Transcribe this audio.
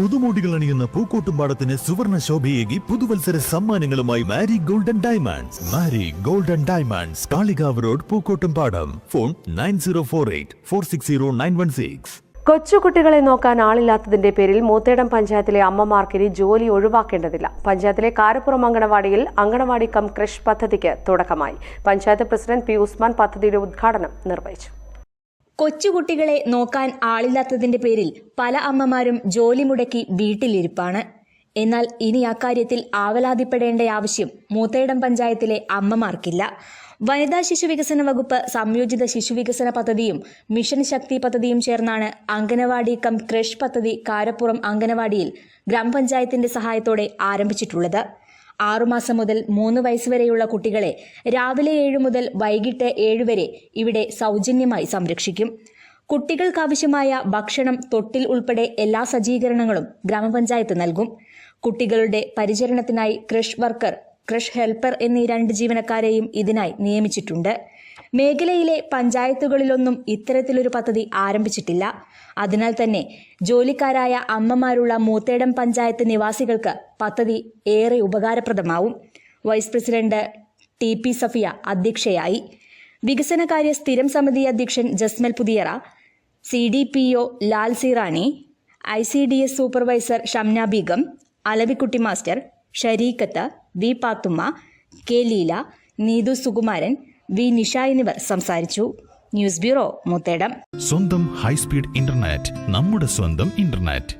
പുതുമോടികൾ അണിയുന്ന പൂക്കോട്ടുംപാടത്തിന് സുവർണ ശോഭയേകി പുതുവത്സര സമ്മാനങ്ങളുമായി Mari golden diamonds. Mari golden diamonds Kalikavu road Pookkottumpadam. Phone nine zero four eight four six zero nine one six. കൊച്ചുകുട്ടികളെ നോക്കാൻ ആളില്ലാത്തതിന്റെ പേരിൽ മൂത്തേടം പഞ്ചായത്തിലെ അമ്മമാർക്കിനി ജോലി ഒഴിവാക്കേണ്ടതില്ല. പഞ്ചായത്തിലെ കാരപ്പുറം അങ്കണവാടിയിൽ അങ്കണവാടി കം ക്രഷ് പദ്ധതിക്ക് തുടക്കമായി. പഞ്ചായത്ത് പ്രസിഡന്റ് പി ഉസ്മാൻ പദ്ധതിയുടെ ഉദ്ഘാടനം നിർവഹിച്ചു. കൊച്ചുകുട്ടികളെ നോക്കാൻ ആളില്ലാത്തതിന്റെ പേരിൽ പല അമ്മമാരും ജോലി മുടക്കി വീട്ടിലിരിപ്പാണ്. എന്നാൽ ഇനി അക്കാര്യത്തിൽ ആവലാതിപ്പെടേണ്ട ആവശ്യം മൂത്തേടം പഞ്ചായത്തിലെ അമ്മമാർക്കില്ല. വനിതാ ശിശുവികസന വകുപ്പ് സംയോജിത ശിശുവികസന പദ്ധതിയും മിഷൻ ശക്തി പദ്ധതിയും ചേർന്നാണ് അംഗനവാടി കം ക്രഷ് പദ്ധതി കാരപ്പുറം അംഗനവാടിയിൽ ഗ്രാമപഞ്ചായത്തിന്റെ സഹായത്തോടെ ആരംഭിച്ചിട്ടുള്ളത്. ആറുമാസം മുതൽ മൂന്ന് വയസ്സ് വരെയുള്ള കുട്ടികളെ രാവിലെ ഏഴ് മുതൽ വൈകിട്ട് ഏഴ് വരെ ഇവിടെ സൗജന്യമായി സംരക്ഷിക്കും. കുട്ടികൾക്കാവശ്യമായ ഭക്ഷണം തൊട്ടിൽ ഉൾപ്പെടെ എല്ലാ സജ്ജീകരണങ്ങളും ഗ്രാമപഞ്ചായത്ത് നൽകും. കുട്ടികളുടെ പരിചരണത്തിനായി ക്രഷ് വർക്കർ ക്രഷ് ഹെൽപ്പർ എന്നീ രണ്ട് ജീവനക്കാരെയും ഇതിനായി നിയമിച്ചിട്ടുണ്ട്. മേഖലയിലെ പഞ്ചായത്തുകളിലൊന്നും ഇത്തരത്തിലൊരു പദ്ധതി ആരംഭിച്ചിട്ടില്ല. അതിനാൽ തന്നെ ജോലിക്കാരായ അമ്മമാരുള്ള മൂത്തേടം പഞ്ചായത്ത് നിവാസികൾക്ക് പദ്ധതി ഏറെ ഉപകാരപ്രദമാവും. Vice president T P Safiya അധ്യക്ഷയായി. വികസനകാര്യ സ്ഥിരം സമിതി അധ്യക്ഷൻ Jasmal Puthiyara C D P O Lal Sirani I C D S supervisor Shamna Beegum Alavikutty master Shareekath V Pathumma K Leela Neethu Sukumaran V Nisha എന്നിവർ സംസാരിച്ചു. News bureau Muthedam. സ്വന്തം high speed internet നമ്മുടെ സ്വന്തം internet.